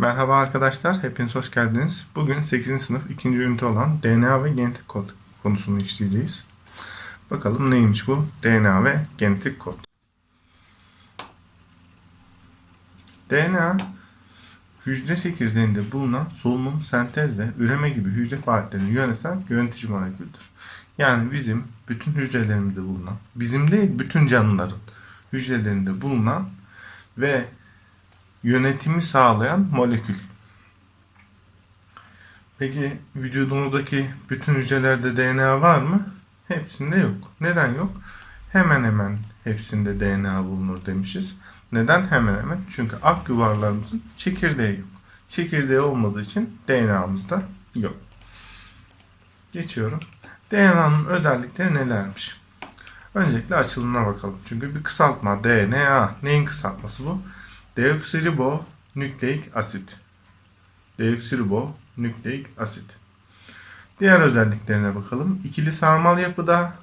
Merhaba arkadaşlar, hepiniz hoş geldiniz. Bugün 8. sınıf 2. ünite olan DNA ve genetik kod konusunu işleyeceğiz. Bakalım neymiş bu DNA ve genetik kod. DNA, hücre çekirdeğinde bulunan solunum, sentez ve üreme gibi hücre faaliyetlerini yöneten yönetici moleküldür. Yani bizim bütün hücrelerimizde bulunan, bizim değil bütün canlıların hücrelerinde bulunan ve yönetimi sağlayan molekül. Peki vücudumuzdaki bütün hücrelerde DNA var mı? Hepsinde yok. Neden yok? Hemen hemen hepsinde DNA bulunur demişiz. Neden hemen hemen? Çünkü ak yuvarlarımızın çekirdeği yok. Çekirdeği olmadığı için DNA'mızda yok. Geçiyorum. DNA'nın özellikleri nelermiş? Öncelikle açılımına bakalım. Çünkü bir kısaltma DNA. Neyin kısaltması bu? Deoksiribo nükleik asit. Deoksiribo nükleik asit. Diğer özelliklerine bakalım. İkili sarmal yapıda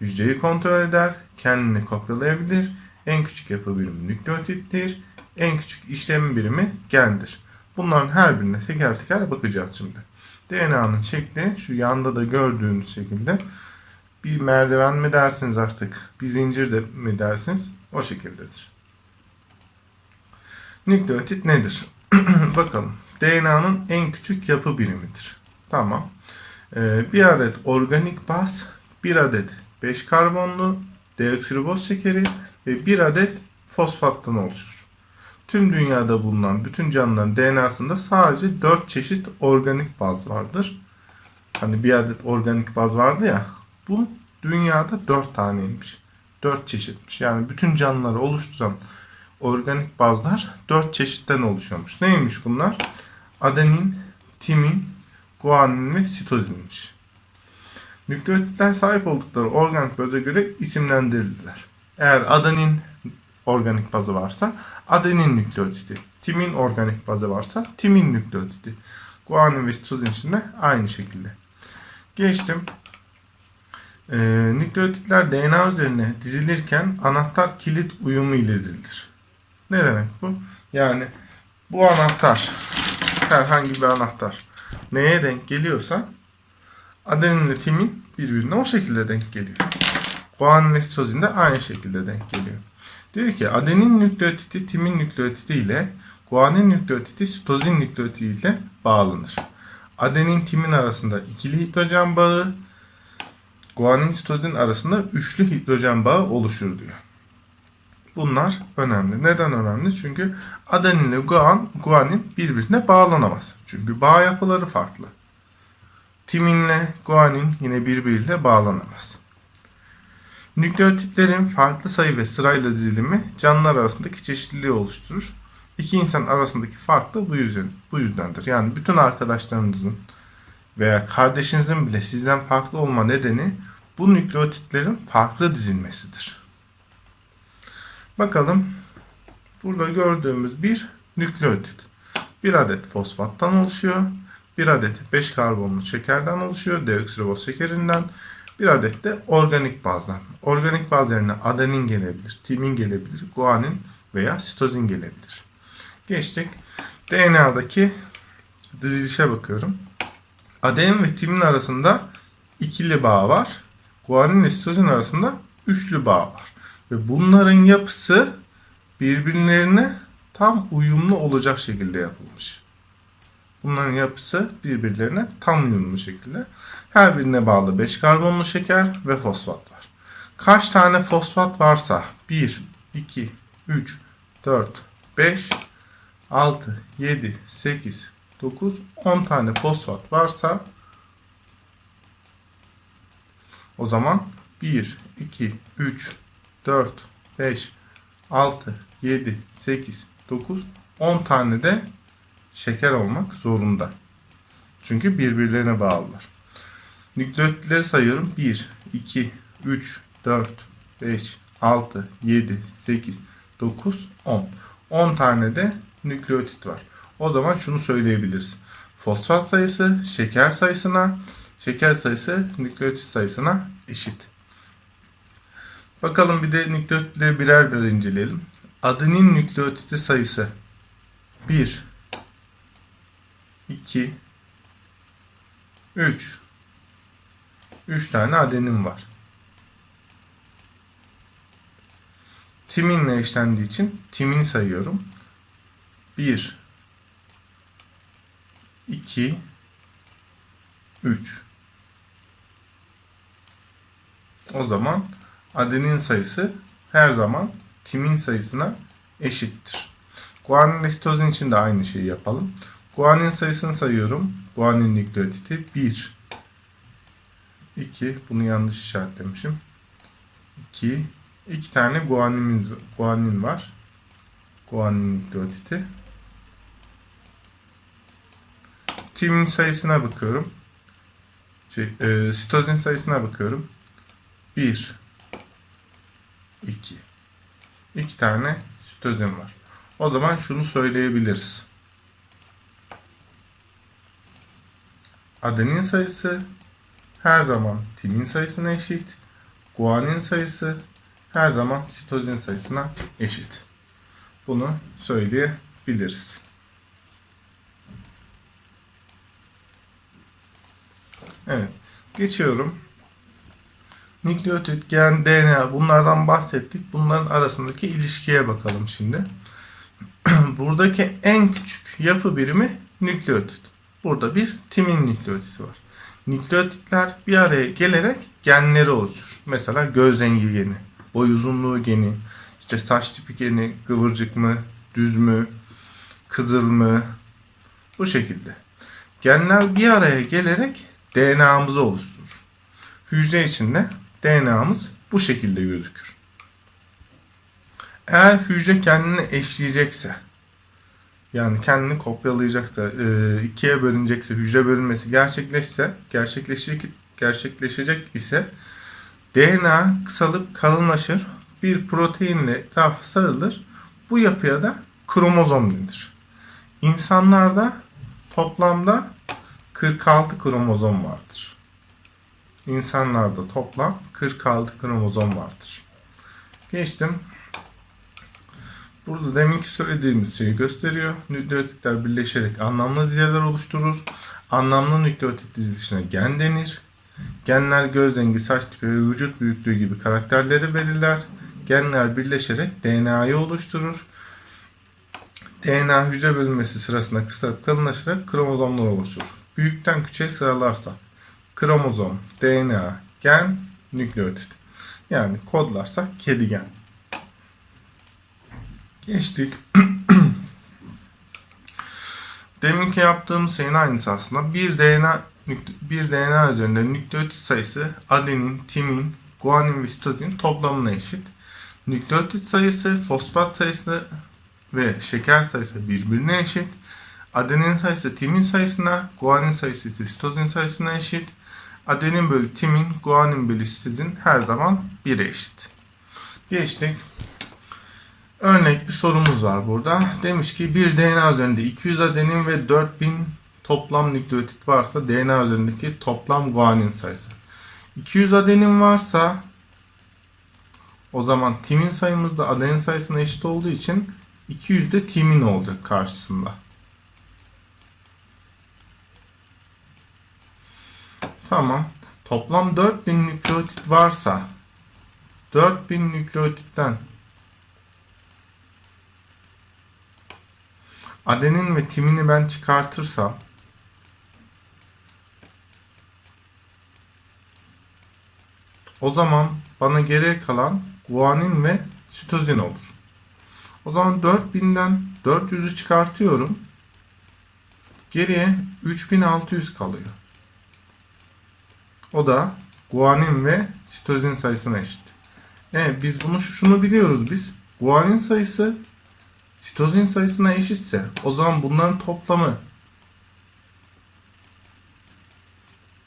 hücreyi kontrol eder, kendini kopyalayabilir. En küçük yapı birimi nükleotittir. En küçük işlem birimi gendir. Bunların her birine teker teker bakacağız şimdi. DNA'nın şekli şu yanda da gördüğünüz şekilde bir merdiven mi dersiniz artık, bir zincir de mi dersiniz o şekildedir. Nükleotit nedir? Bakalım. DNA'nın en küçük yapı birimidir. Tamam. Ee, bir adet organik baz, bir adet 5 karbonlu deoksiriboz şekeri ve bir adet fosfattan oluşur. Tüm dünyada bulunan bütün canlıların DNA'sında sadece 4 çeşit organik baz vardır. Hani bir adet organik baz vardı ya. Bu dünyada 4 taneymiş. 4 çeşitmiş. Yani bütün canlıları oluşturan organik bazlar 4 çeşitten oluşuyormuş. Neymiş bunlar? Adenin, timin, guanin ve sitozinmiş. Nükleotitler sahip oldukları organik baza göre isimlendirilirler. Eğer adenin organik bazı varsa adenin nükleotidi, timin organik bazı varsa timin nükleotidi, guanin ve sitozin için de aynı şekilde. Geçtim. Ee, nükleotitler DNA üzerine dizilirken anahtar kilit uyumu ile dizilir. Ne demek bu? Yani bu anahtar herhangi bir anahtar neye denk geliyorsa adenin ile timin birbirine o şekilde denk geliyor. Guanin ile sitozin de aynı şekilde denk geliyor. Diyor ki adenin nükleotidi timin nükleotidi ile guanin nükleotidi sitozin nükleotidi ile bağlanır. Adenin timin arasında ikili hidrojen bağı, guanin sitozin arasında üçlü hidrojen bağı oluşur diyor. Bunlar önemli. Neden önemli? Çünkü adenin ile guan, guanin birbirine bağlanamaz. Çünkü bağ yapıları farklı. Timinle guanin yine birbiriyle bağlanamaz. Nükleotitlerin farklı sayı ve sırayla dizilimi canlılar arasındaki çeşitliliği oluşturur. İki insan arasındaki fark da bu yüzden bu yüzdendir. Yani bütün arkadaşlarınızın veya kardeşinizin bile sizden farklı olma nedeni bu nükleotitlerin farklı dizilmesidir. Bakalım burada gördüğümüz bir nükleotit. Bir adet fosfattan oluşuyor. Bir adet 5 karbonlu şekerden oluşuyor. Deoksiriboz şekerinden. Bir adet de organik bazdan. Organik baz yerine adenin gelebilir, timin gelebilir, guanin veya sitozin gelebilir. Geçtik. DNA'daki dizilişe bakıyorum. Adenin ve timin arasında ikili bağ var. Guanin ile sitozin arasında üçlü bağ var. Ve bunların yapısı birbirlerine tam uyumlu olacak şekilde yapılmış. Bunların yapısı birbirlerine tam uyumlu şekilde. Her birine bağlı 5 karbonlu şeker ve fosfat var. Kaç tane fosfat varsa 1, 2, 3, 4, 5, 6, 7, 8, 9, 10 tane fosfat varsa o zaman 1, 2, 3, 4, 5, 6, 7, 8, 9, 10 tane de şeker olmak zorunda. Çünkü birbirlerine bağlılar. Nükleotitleri sayıyorum. 1, 2, 3, 4, 5, 6, 7, 8, 9, 10. 10 tane de nükleotit var. O zaman şunu söyleyebiliriz. Fosfat sayısı şeker sayısına, şeker sayısı nükleotit sayısına eşit. Bakalım bir de nükleotitleri birer birer inceleyelim. Adenin nükleotiti sayısı 1, 2, 3. 3 tane adenin var. Timinle eşlendiği için timin sayıyorum. 1, 2, 3. O zaman adenin sayısı her zaman timin sayısına eşittir. Guanin sitozin için de aynı şeyi yapalım. Guanin sayısını sayıyorum. Guanin nükleotidi 1. 2. Bunu yanlış işaretlemişim. 2. 2 tane guanin, guanin var. Guanin nükleotidi. Timin sayısına bakıyorum. Şey, e, sitozin sayısına bakıyorum. 1 2 2 tane sitozin var. O zaman şunu söyleyebiliriz. Adenin sayısı her zaman timin sayısına eşit. Guanin sayısı her zaman sitozin sayısına eşit. Bunu söyleyebiliriz. Evet. Geçiyorum. Nükleotit, gen, DNA bunlardan bahsettik. Bunların arasındaki ilişkiye bakalım şimdi. Buradaki en küçük yapı birimi nükleotit. Burada bir timin nükleotiti var. Nükleotitler bir araya gelerek genleri oluşur. Mesela göz rengi geni, boy uzunluğu geni, işte saç tipi geni, kıvırcık mı, düz mü, kızıl mı bu şekilde. Genler bir araya gelerek DNA'mızı oluşturur. Hücre içinde DNA'mız bu şekilde gözükür. Eğer hücre kendini eşleyecekse, yani kendini kopyalayacaksa, e, ikiye bölünecekse, hücre bölünmesi gerçekleşse, gerçekleşecek, gerçekleşecek ise DNA kısalıp kalınlaşır, bir proteinle etrafı sarılır. Bu yapıya da kromozom denir. İnsanlarda toplamda 46 kromozom vardır. İnsanlarda toplam 46 kromozom vardır. Geçtim. Burada deminki söylediğimiz şeyi gösteriyor. Nükleotitler birleşerek anlamlı diziler oluşturur. Anlamlı nükleotit dizilişine gen denir. Genler göz rengi, saç tipi ve vücut büyüklüğü gibi karakterleri belirler. Genler birleşerek DNA'yı oluşturur. DNA hücre bölünmesi sırasında kısalıp kalınlaşarak kromozomlar oluşur. Büyükten küçüğe sıralarsak kromozom, DNA, gen, nükleotit. Yani kodlarsak kedi gen. Geçtik. Deminki yaptığımız şeyin aynısı aslında. Bir DNA bir DNA üzerinde nükleotit sayısı adenin, timin, guanin ve sitozin toplamına eşit. Nükleotit sayısı, fosfat sayısı ve şeker sayısı birbirine eşit. Adenin sayısı timin sayısına, guanin sayısı ise sitozin sayısına eşit. Adenin bölü timin, guanin bölü sitozin her zaman 1'e eşit. Geçtik. Örnek bir sorumuz var burada. Demiş ki bir DNA üzerinde 200 adenin ve 4000 toplam nükleotit varsa DNA üzerindeki toplam guanin sayısı. 200 adenin varsa o zaman timin sayımız da adenin sayısına eşit olduğu için 200 de timin olacak karşısında. Tamam. Toplam 4000 nükleotit varsa 4000 nükleotitten adenin ve timini ben çıkartırsam o zaman bana geriye kalan guanin ve sitozin olur. O zaman 4000'den 400'ü çıkartıyorum. Geriye 3600 kalıyor. O da guanin ve sitozin sayısına eşit. Evet biz bunu şunu biliyoruz biz. Guanin sayısı sitozin sayısına eşitse o zaman bunların toplamı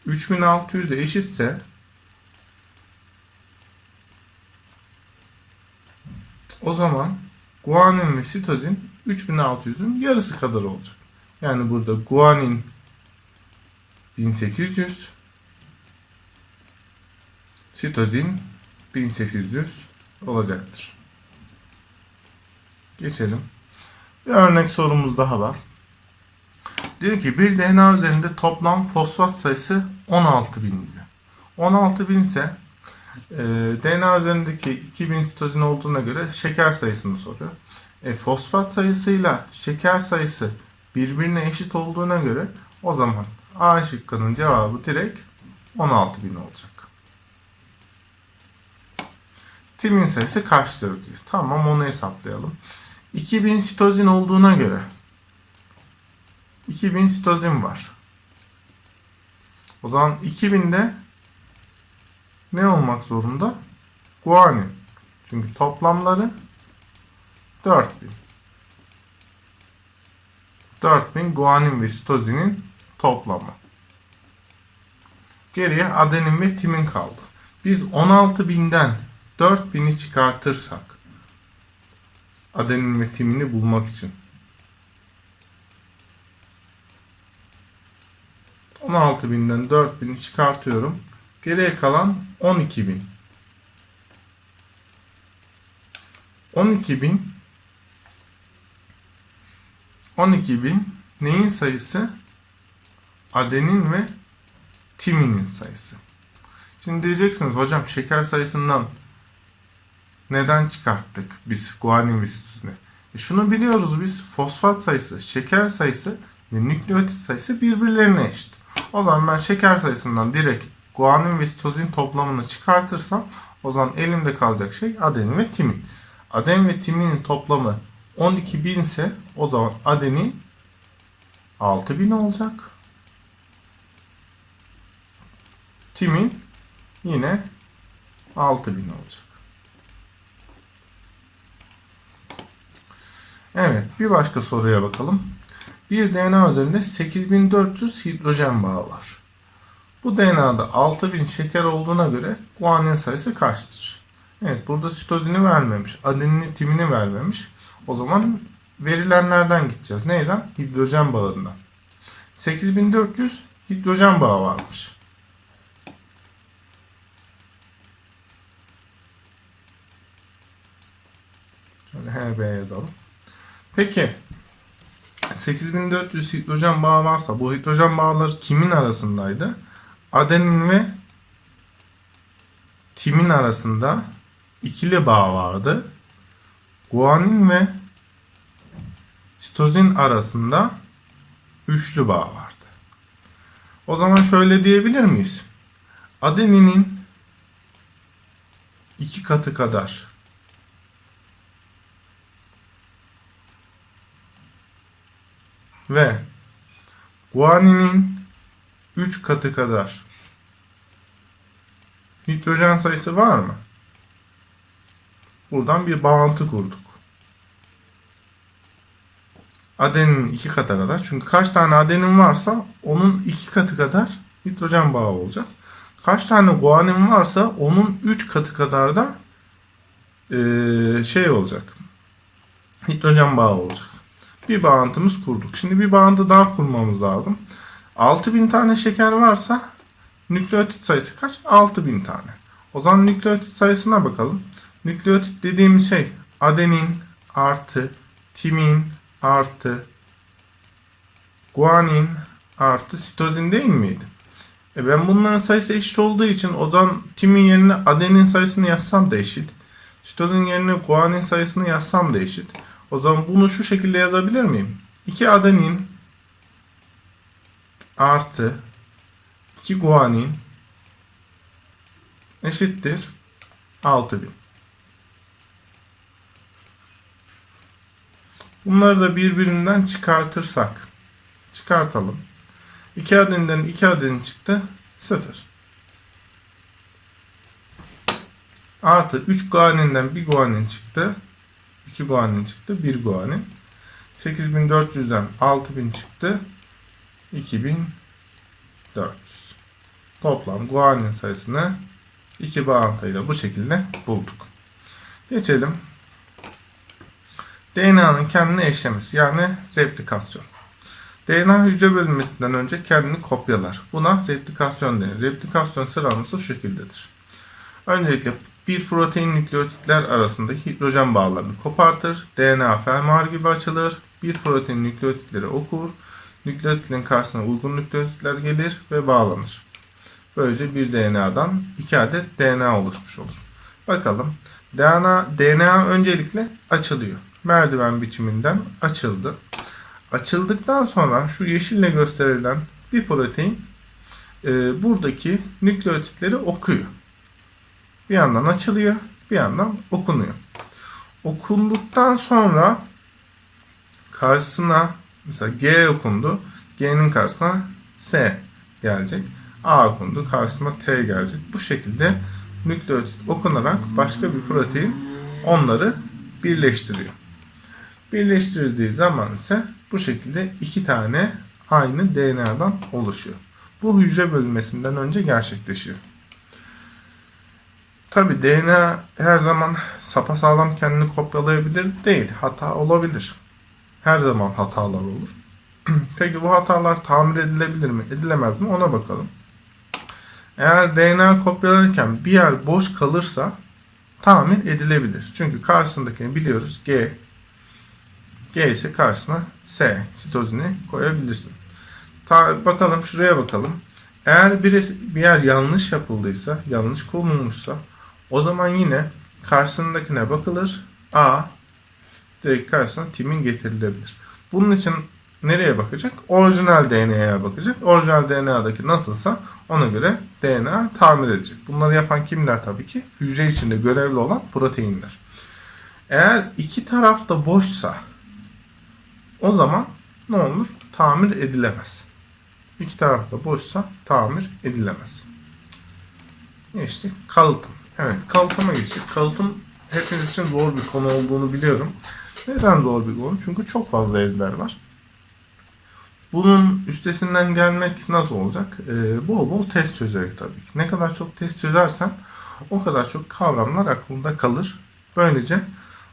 3600 de eşitse o zaman guanin ve sitozin 3600'ün yarısı kadar olacak. Yani burada guanin 1800 sitozin 1800 olacaktır. Geçelim. Bir örnek sorumuz daha var. Diyor ki bir DNA üzerinde toplam fosfat sayısı 16.000 diyor. 16.000 ise e, DNA üzerindeki 2000 sitozin olduğuna göre şeker sayısını soruyor. E, fosfat sayısıyla şeker sayısı birbirine eşit olduğuna göre o zaman A şıkkının cevabı direkt 16.000 olacak. Timin sayısı kaçtır diyor. Tamam onu hesaplayalım. 2000 sitozin olduğuna göre 2000 sitozin var. O zaman 2000'de ne olmak zorunda? Guanin. Çünkü toplamları 4000. 4000 guanin ve sitozinin toplamı. Geriye adenin ve timin kaldı. Biz 16000'den 4000'i çıkartırsak adenin ve timini bulmak için 16.000'den 4.000'i çıkartıyorum. Geriye kalan 12.000. 12.000 12.000 neyin sayısı? Adenin ve timinin sayısı. Şimdi diyeceksiniz hocam şeker sayısından neden çıkarttık biz guanin sitozini? E şunu biliyoruz biz fosfat sayısı, şeker sayısı ve nükleotit sayısı birbirlerine eşit. O zaman ben şeker sayısından direkt guanin ve sitozin toplamını çıkartırsam o zaman elimde kalacak şey adenin ve timin. Adenin ve timinin toplamı 12.000 ise o zaman adenin 6.000 olacak. Timin yine 6.000 olacak. Evet, bir başka soruya bakalım. Bir DNA üzerinde 8400 hidrojen bağı var. Bu DNA'da 6000 şeker olduğuna göre guanin sayısı kaçtır? Evet, burada sitozini vermemiş, adenini, timini vermemiş. O zaman verilenlerden gideceğiz. Neyden? Hidrojen bağından. 8400 hidrojen bağı varmış. Şöyle HB yazalım. Peki 8400 hidrojen bağı varsa bu hidrojen bağları kimin arasındaydı? Adenin ve timin arasında ikili bağ vardı. Guanin ve sitozin arasında üçlü bağ vardı. O zaman şöyle diyebilir miyiz? Adeninin iki katı kadar ve guaninin 3 katı kadar hidrojen sayısı var mı? Buradan bir bağıntı kurduk. Adenin 2 katı kadar. Çünkü kaç tane adenin varsa onun 2 katı kadar hidrojen bağı olacak. Kaç tane guanin varsa onun 3 katı kadar da eee, şey olacak. Hidrojen bağı olacak bir bağıntımız kurduk. Şimdi bir bağıntı daha kurmamız lazım. 6000 tane şeker varsa nükleotit sayısı kaç? 6000 tane. O zaman nükleotit sayısına bakalım. Nükleotit dediğimiz şey adenin artı timin artı guanin artı sitozin değil miydi? E ben bunların sayısı eşit olduğu için o zaman timin yerine adenin sayısını yazsam da eşit. Sitozin yerine guanin sayısını yazsam da eşit. O zaman bunu şu şekilde yazabilir miyim? 2 adenin artı 2 guanin eşittir 6000. Bunları da birbirinden çıkartırsak çıkartalım. 2 adeninden 2 adenin çıktı 0. Artı 3 guaninden 1 guanin çıktı 2 guanin çıktı. 1 guanin. 8400'den 6000 çıktı. 2400. Toplam guanin sayısını 2 bağıntıyla bu şekilde bulduk. Geçelim. DNA'nın kendini eşlemesi yani replikasyon. DNA hücre bölünmesinden önce kendini kopyalar. Buna replikasyon denir. Replikasyon sıralaması şu şekildedir. Öncelikle bir protein nükleotitler arasındaki hidrojen bağlarını kopartır. DNA fermuar gibi açılır. Bir protein nükleotitleri okur. nükleotidin karşısına uygun nükleotitler gelir ve bağlanır. Böylece bir DNA'dan iki adet DNA oluşmuş olur. Bakalım. DNA, DNA öncelikle açılıyor. Merdiven biçiminden açıldı. Açıldıktan sonra şu yeşille gösterilen bir protein e, buradaki nükleotitleri okuyor. Bir yandan açılıyor, bir yandan okunuyor. Okunduktan sonra karşısına mesela G okundu. G'nin karşısına S gelecek. A okundu. Karşısına T gelecek. Bu şekilde nükleotit okunarak başka bir protein onları birleştiriyor. Birleştirildiği zaman ise bu şekilde iki tane aynı DNA'dan oluşuyor. Bu hücre bölünmesinden önce gerçekleşiyor. Tabi DNA her zaman sapasağlam kendini kopyalayabilir değil. Hata olabilir. Her zaman hatalar olur. Peki bu hatalar tamir edilebilir mi? Edilemez mi? Ona bakalım. Eğer DNA kopyalarken bir yer boş kalırsa tamir edilebilir. Çünkü karşısındakini biliyoruz G. G ise karşısına S sitozini koyabilirsin. Ta, bakalım şuraya bakalım. Eğer bir, bir yer yanlış yapıldıysa, yanlış konulmuşsa o zaman yine karşısındakine bakılır. A direkt karşısına timin getirilebilir. Bunun için nereye bakacak? Orijinal DNA'ya bakacak. Orijinal DNA'daki nasılsa ona göre DNA tamir edecek. Bunları yapan kimler tabii ki? Hücre içinde görevli olan proteinler. Eğer iki taraf da boşsa o zaman ne olur? Tamir edilemez. İki taraf da boşsa tamir edilemez. Geçtik. Kalıtım. Evet kalıtıma geçtik. Kalıtım hepiniz için zor bir konu olduğunu biliyorum. Neden zor bir konu? Çünkü çok fazla ezber var. Bunun üstesinden gelmek nasıl olacak? Ee, bol bol test çözerek tabii ki. Ne kadar çok test çözersen o kadar çok kavramlar aklında kalır. Böylece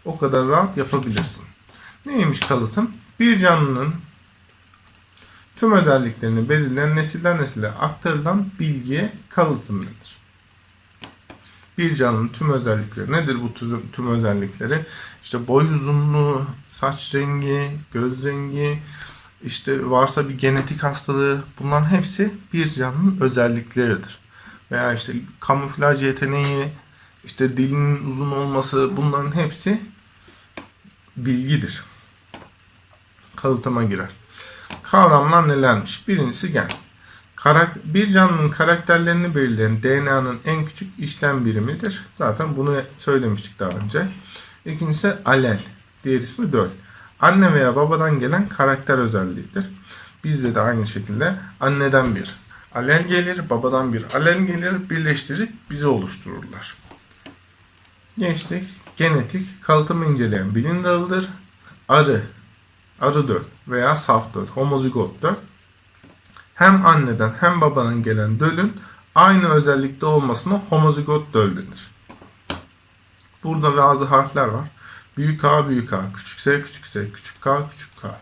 o kadar rahat yapabilirsin. Neymiş kalıtım? Bir canlının tüm özelliklerini belirleyen nesilden nesile aktarılan bilgiye kalıtım denir. Bir canlının tüm özellikleri nedir bu tüm, özellikleri? İşte boy uzunluğu, saç rengi, göz rengi, işte varsa bir genetik hastalığı bunların hepsi bir canlının özellikleridir. Veya işte kamuflaj yeteneği, işte dilinin uzun olması bunların hepsi bilgidir. Kalıtıma girer. Kavramlar nelermiş? Birincisi gen. Bir canlının karakterlerini belirleyen DNA'nın en küçük işlem birimidir. Zaten bunu söylemiştik daha önce. İkincisi alel. Diğer ismi döl. Anne veya babadan gelen karakter özelliğidir. Bizde de aynı şekilde anneden bir alel gelir, babadan bir alel gelir, birleştirip bizi oluştururlar. Geçtik. Genetik, kalıtımı inceleyen bilim dalıdır. Arı, arı döl veya saf döl, homozigot döl. Hem anneden hem babadan gelen dölün aynı özellikte olmasına homozigot döl denir. Burada bazı harfler var. Büyük A, büyük A, küçük S, küçük S, küçük K, küçük K,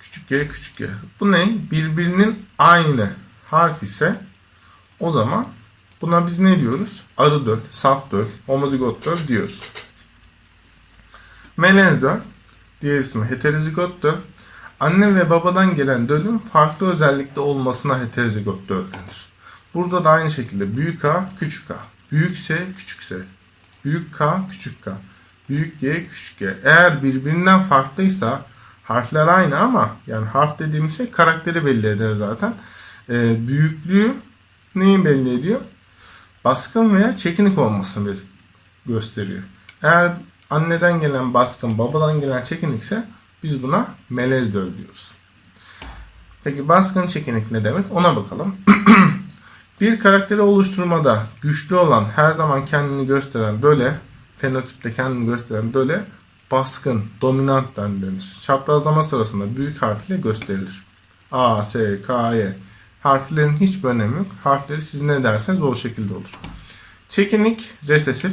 küçük G, küçük G. Bu ne? Birbirinin aynı harf ise o zaman buna biz ne diyoruz? Arı döl, saf döl, homozigot döl diyoruz. Melez döl, diğer ismi heterozigot döl. Anne ve babadan gelen dölün farklı özellikte olmasına heterozigot döl denir. Burada da aynı şekilde büyük A, küçük A, büyük S, küçük S, büyük K, küçük K. Büyük G, küçük G. Eğer birbirinden farklıysa harfler aynı ama yani harf dediğimiz şey karakteri belli eder zaten. Ee, büyüklüğü neyi belli ediyor? Baskın veya çekinik olmasını gösteriyor. Eğer anneden gelen baskın, babadan gelen çekinikse biz buna melez döl diyoruz. Peki baskın çekinik ne demek? Ona bakalım. bir karakteri oluşturmada güçlü olan, her zaman kendini gösteren döle fenotipte kendini gösteren döle baskın, dominant denir. Çaprazlama sırasında büyük harfle gösterilir. A, S, K, Y. Harflerin hiçbir önemi yok. Harfleri siz ne derseniz o şekilde olur. Çekinik, resesif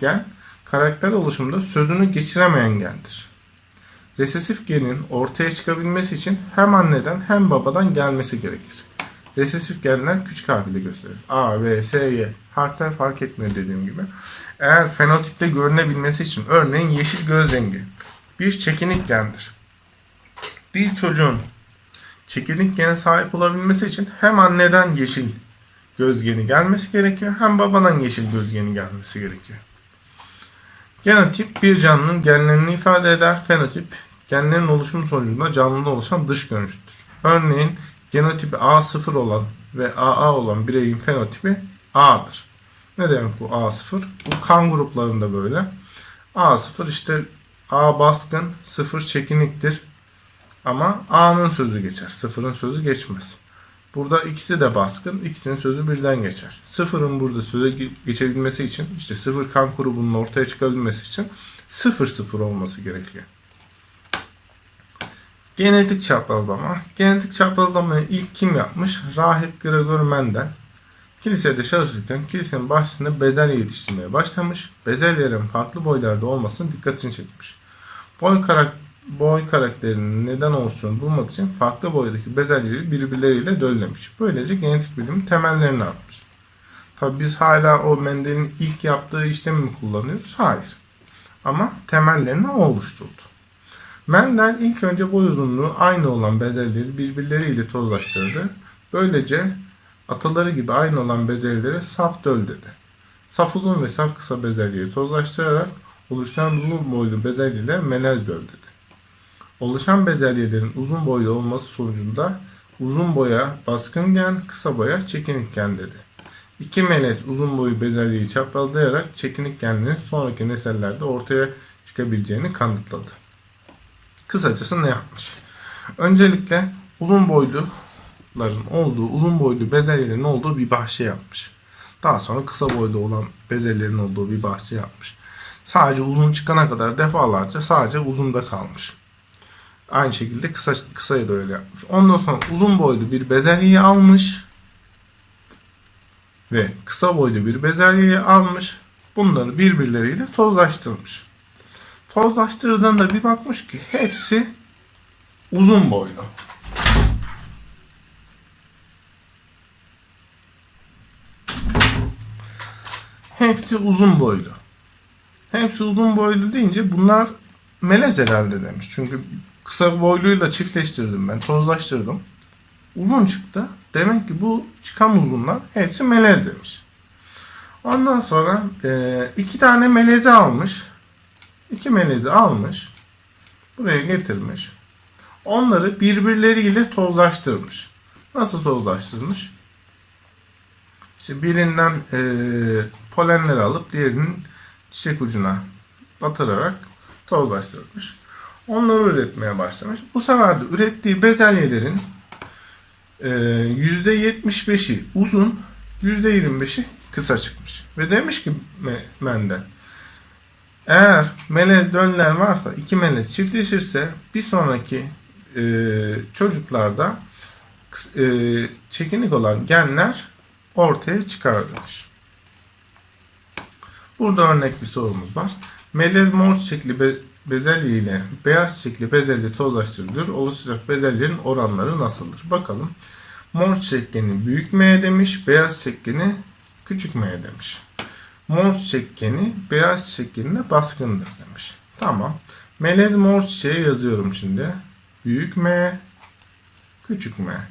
gen, karakter oluşumunda sözünü geçiremeyen gendir. Resesif genin ortaya çıkabilmesi için hem anneden hem babadan gelmesi gerekir. Resesif genler küçük harfiyle gösterir. A, B, S, Y. Harfler fark etmiyor dediğim gibi. Eğer fenotipte görünebilmesi için örneğin yeşil göz rengi bir çekinik gendir. Bir çocuğun çekinik gene sahip olabilmesi için hem anneden yeşil gözgeni gelmesi gerekiyor hem babadan yeşil gözgeni gelmesi gerekiyor. Genotip bir canlının genlerini ifade eder. Fenotip genlerin oluşumu sonucunda canlıda oluşan dış görünüştür. Örneğin genotipi A0 olan ve AA olan bireyin fenotipi A'dır. Ne demek bu A0? Bu kan gruplarında böyle. A0 işte A baskın, 0 çekiniktir. Ama A'nın sözü geçer. Sıfırın sözü geçmez. Burada ikisi de baskın, ikisinin sözü birden geçer. Sıfırın burada söze ge- geçebilmesi için, işte sıfır kan grubunun ortaya çıkabilmesi için sıfır sıfır olması gerekiyor. Genetik çaprazlama. Genetik çaprazlamayı ilk kim yapmış? Rahip Gregor Mendel. Kilisede çalışırken kilisenin bahçesinde bezelye yetiştirmeye başlamış. Bezelyelerin farklı boylarda olmasının dikkatini çekmiş. Boy, karak boy karakterinin neden oluştuğunu bulmak için farklı boydaki bezelyeleri birbirleriyle döllemiş. Böylece genetik bilimin temellerini atmış. Tabi biz hala o Mendel'in ilk yaptığı işlemi mi kullanıyoruz? Hayır. Ama temellerini o oluşturdu. Mendel ilk önce boy uzunluğu aynı olan bezelyeleri birbirleriyle tozlaştırdı. Böylece ataları gibi aynı olan bezelyelere saf döl dedi. Saf uzun ve saf kısa bezelyeyi tozlaştırarak oluşan uzun boylu bezelyeler melez döl dedi. Oluşan bezelyelerin uzun boylu olması sonucunda uzun boya baskın gen, kısa boya çekinik gen dedi. İki melez uzun boyu bezelyeyi çaprazlayarak çekinik genlerin sonraki nesillerde ortaya çıkabileceğini kanıtladı. Kısacası ne yapmış? Öncelikle uzun boyluların olduğu, uzun boylu bezelyelerin olduğu bir bahçe yapmış. Daha sonra kısa boylu olan bezelyelerin olduğu bir bahçe yapmış. Sadece uzun çıkana kadar defalarca sadece uzunda kalmış. Aynı şekilde kısa kısayı da öyle yapmış. Ondan sonra uzun boylu bir bezelyeyi almış ve kısa boylu bir bezelyeyi almış. Bunları birbirleriyle tozlaştırmış. Tozlaştırdığında bir bakmış ki hepsi uzun boylu. Hepsi uzun boylu. Hepsi uzun boylu deyince bunlar melez herhalde demiş. Çünkü kısa boyluyla çiftleştirdim ben, tozlaştırdım. Uzun çıktı. Demek ki bu çıkan uzunlar hepsi melez demiş. Ondan sonra e, iki tane melezi almış. İki melezi almış. Buraya getirmiş. Onları birbirleriyle tozlaştırmış. Nasıl tozlaştırmış? İşte birinden e, polenleri alıp diğerinin çiçek ucuna batırarak tozlaştırmış. Onları üretmeye başlamış. Bu sefer de ürettiği bezelyelerin e, %75'i uzun, %25'i kısa çıkmış. Ve demiş ki Me- Mendel, eğer melez dönler varsa, iki melez çiftleşirse bir sonraki e, çocuklarda e, çekinik olan genler ortaya çıkar demiş. Burada örnek bir sorumuz var. Melez mor çiçekli be- bezelye ile beyaz çiçekli bezelye tozlaştırılıyor. Oluşacak bezelyelerin oranları nasıldır? Bakalım. Mor çiçekkeni büyük M demiş. Beyaz çiçekkeni küçük M demiş. Mor çiçekkeni beyaz çiçekkenine baskındır demiş. Tamam. Melez mor çiçeği yazıyorum şimdi. Büyük M, küçük M.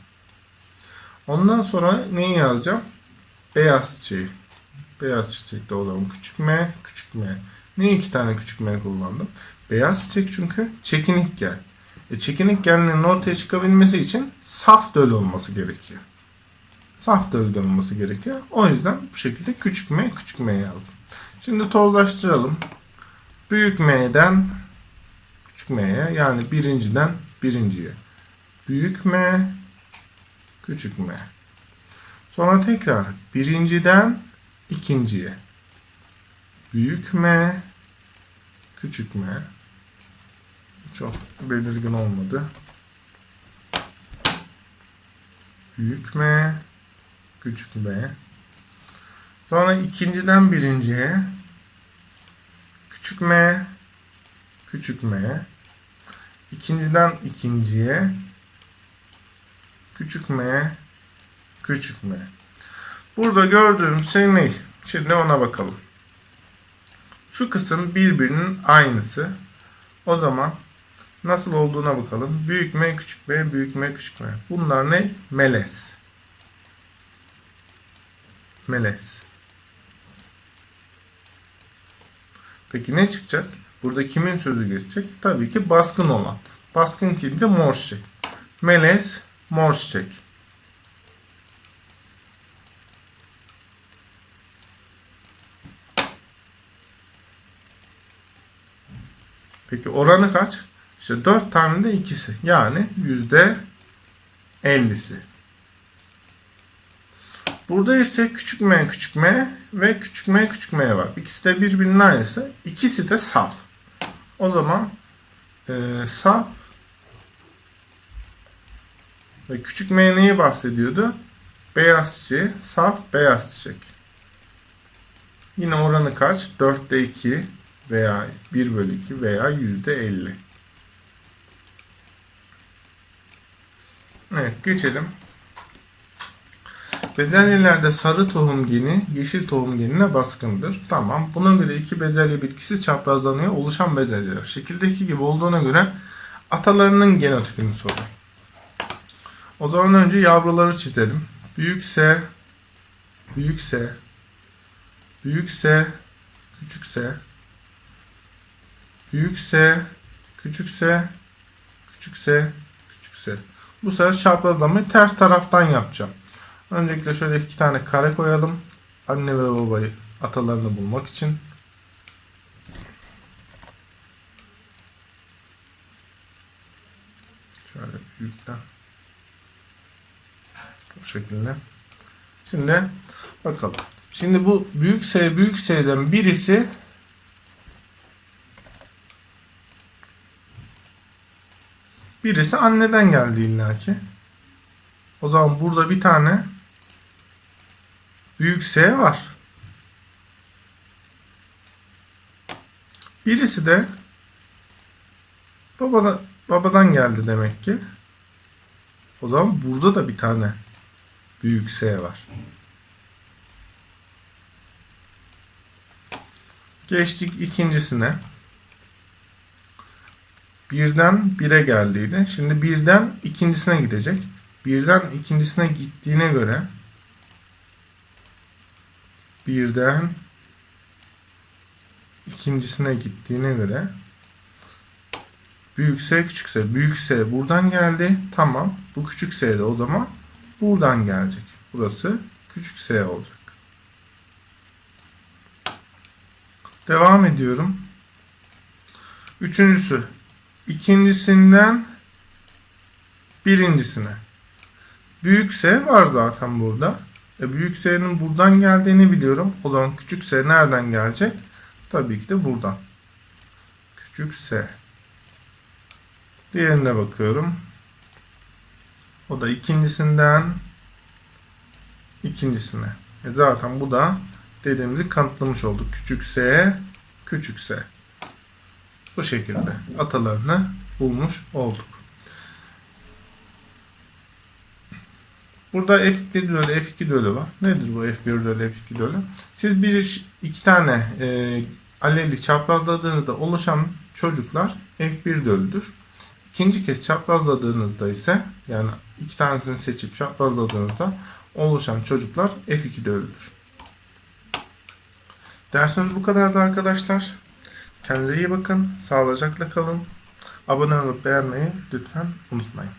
Ondan sonra neyi yazacağım? Beyaz çiçeği. Beyaz çiçekte olan küçük M, küçük M. Niye iki tane küçük M kullandım? Beyaz çiçek çünkü çekinik gel. E, çekinik genlerin ortaya çıkabilmesi için saf döl olması gerekiyor. Saf dölden olması gerekiyor. O yüzden bu şekilde küçük M, küçük M yazdım. Şimdi tozlaştıralım. Büyük M'den küçük M'ye yani birinciden birinciye. Büyük M, küçük M. Sonra tekrar birinciden ikinciye. Büyük M, küçük M. Çok belirgin olmadı. Büyük M, küçük M. Sonra ikinciden birinciye. Küçük M, küçük M. İkinciden ikinciye. Küçük M, küçük M. Burada gördüğümüz şey ne? Şimdi ona bakalım. Şu kısım birbirinin aynısı. O zaman nasıl olduğuna bakalım. Büyük M, küçük m, büyük M, küçük m. Bunlar ne? Melez. Melez. Peki ne çıkacak? Burada kimin sözü geçecek? Tabii ki baskın olan. Baskın kimdi? Mor çiçek. Melez, mor çiçek. Peki oranı kaç? İşte 4 tane de ikisi. Yani yüzde 50'si. Burada ise küçük m küçük m ve küçük m küçük m var. İkisi de birbirinin aynısı. İkisi de saf. O zaman e, saf ve küçük m neyi bahsediyordu? Beyaz çiçeği, saf beyaz çiçek. Yine oranı kaç? 4'te 2 veya 1 bölü 2 veya yüzde 50. Evet geçelim. Bezelyelerde sarı tohum geni yeşil tohum genine baskındır. Tamam. Buna göre iki bezelye bitkisi çaprazlanıyor. Oluşan bezelyeler. Şekildeki gibi olduğuna göre atalarının genotipini soruyor. O zaman önce yavruları çizelim. Büyük S, büyük S, büyük S, küçük S, büyük S, küçük S, küçük S, küçük S. Bu sefer çaprazlamayı ters taraftan yapacağım. Öncelikle şöyle iki tane kare koyalım. Anne ve babayı atalarını bulmak için. Şöyle büyükten. Bu şekilde. Şimdi bakalım. Şimdi bu büyük S büyük S'den birisi birisi anneden geldi illaki. O zaman burada bir tane büyük S var. Birisi de babadan, babadan geldi demek ki. O zaman burada da bir tane büyük S var. Geçtik ikincisine. Birden bire geldiydi. Şimdi birden ikincisine gidecek. Birden ikincisine gittiğine göre birden ikincisine gittiğine göre büyük S küçük S. Büyük S buradan geldi. Tamam. Bu küçük S de o zaman buradan gelecek. Burası küçük S olacak. Devam ediyorum. Üçüncüsü. ikincisinden birincisine. Büyük S var zaten burada. E büyük S'nin buradan geldiğini biliyorum. O zaman küçük S nereden gelecek? Tabii ki de buradan. Küçük S. Diğerine bakıyorum. O da ikincisinden ikincisine. E zaten bu da dediğimizi kanıtlamış olduk. Küçük S, küçük S. Bu şekilde atalarını bulmuş olduk. Burada F1 bölü F2 bölü var. Nedir bu F1 bölü F2 bölü? Siz bir iki tane e, aleli çaprazladığınızda oluşan çocuklar F1 dölüdür. İkinci kez çaprazladığınızda ise yani iki tanesini seçip çaprazladığınızda oluşan çocuklar F2 dölüdür. Dersimiz bu kadardı arkadaşlar. Kendinize iyi bakın. Sağlıcakla kalın. Abone olup beğenmeyi lütfen unutmayın.